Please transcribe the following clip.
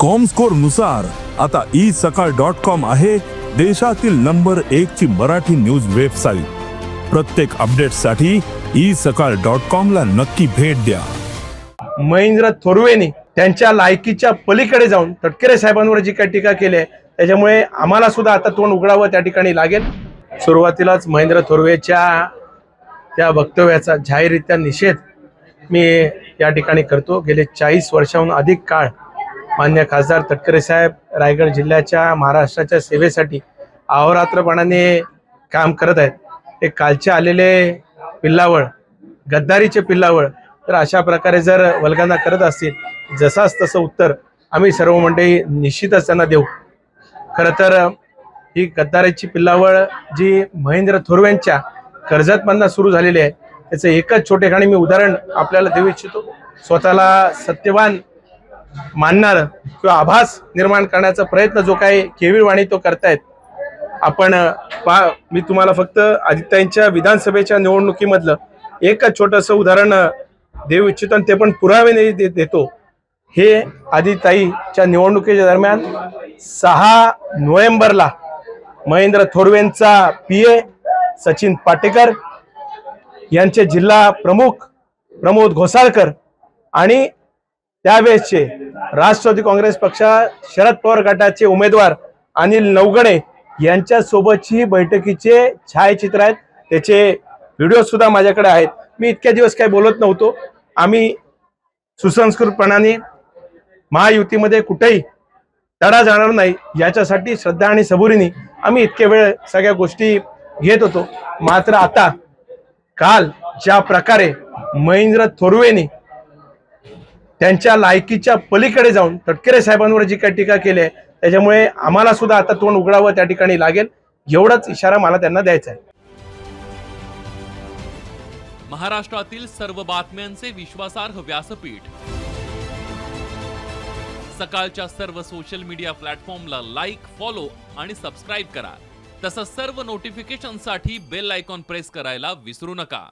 कॉमस्कोरनुसार आता ई सकाळ dot com आहे देशातील नंबर एक ची मराठी न्यूज वेबसाईट प्रत्येक अपडेटसाठी ई सकाळ डॉट कॉम ला नक्की भेट द्या. महेंद्र थोरवेने त्यांच्या लायकीच्या पलीकडे जाऊन तटकरे साहेबांवर जी काही टीका केली आहे त्याच्यामुळे आम्हाला सुद्धा आता तोंड उघडावं त्या ठिकाणी लागेल. सुरुवातीलाच महेंद्र थोरवेच्या त्या वक्तव्याचा जाहीररित्या निषेध मी या ठिकाणी करतो. गेले चाळीस वर्षाहून अधिक काळ मान्य खासदार तटकरे साहेब रायगड जिल्ह्याच्या महाराष्ट्राच्या सेवेसाठी अहोरात्रपणाने काम करत आहेत. ते कालचे आलेले पिल्लावळ गद्दारीचे पिल्लावळ तर अशा प्रकारे जर वल्गांना करत असतील जसाच तसं उत्तर आम्ही सर्व मंडळी निश्चितच त्यांना देऊ. खरं तर ही गद्दारीची पिल्लावळ जी महेंद्र थोरवेंच्या कर्जतमधनं सुरू झालेली आहे त्याचं एकच छोटेखाणी मी उदाहरण आपल्याला देऊ इच्छितो. स्वतःला सत्यवान मानणार किंवा आभास निर्माण करण्याचा प्रयत्न जो काही केविळवाणी तो करतायत आपण पा मी तुम्हाला फक्त आदित्यांच्या विधानसभेच्या निवडणुकीमधलं एकच छोटंसं उदाहरण देऊ इच्छितो आणि ते पण पुरावे दे- देतो. हे आदिताईच्या निवडणुकीच्या दरम्यान सहा नोव्हेंबरला महेंद्र थोरवेंचा पी ए सचिन पाटेकर यांचे जिल्हा प्रमुख प्रमोद घोसाळकर आणि त्यावेळेसचे राष्ट्रवादी काँग्रेस पक्षा शरद पवार गटाचे उमेदवार अनिल नवगणे यांच्यासोबतची बैठकीचे छायाचित्र आहेत. त्याचे व्हिडिओ सुद्धा माझ्याकडे आहेत. मी इतक्या दिवस काही बोलत नव्हतो. आम्ही सुसंस्कृतपणाने महायुतीमध्ये कुठेही तडा जाणार नाही याच्यासाठी श्रद्धा आणि सबुरीने आम्ही इतके वेळ सगळ्या गोष्टी घेत होतो. मात्र आता काल ज्या प्रकारे महेंद्र थोरवेने त्यांच्या लायकीच्या पलीकडे जाऊन तटकरे साहेबांवर जी काही टीका केली आहे त्याच्यामुळे आम्हाला सुद्धा आता तोंड उघडावं त्या ठिकाणी लागेल. एवढाच इशारा मला त्यांना द्यायचा आहे. महाराष्ट्रातील सर्व बातम्यांचे विश्वासार्ह व्यासपीठ. सकाळच्या सर्व सोशल मीडिया प्लॅटफॉर्मला लाईक फॉलो आणि सबस्क्राईब करा. तसंच सर्व नोटिफिकेशनसाठी बेल आयकॉन प्रेस करायला विसरू नका.